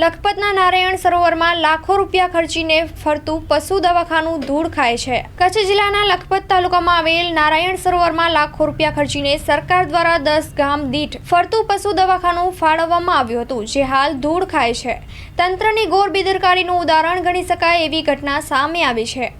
લખપતના નારાયણ સરોવરમાં લાખો રૂપિયા ખર્ચીને ફરતું પશુ દવાખાનું ધૂળ ખાય છે. કચ્છ જિલ્લાના લખપત તાલુકામાં આવેલ નારાયણ સરોવરમાં લાખો રૂપિયા ખર્ચીને સરકાર દ્વારા દસ ગામ દીઠ ફરતું પશુ દવાખાનું ફાળવવામાં આવ્યું હતું, જે હાલ ધૂળ ખાય છે. તંત્રની ગોર બેદરકારીનું ઉદાહરણ ગણી શકાય એવી ઘટના સામે આવી છે.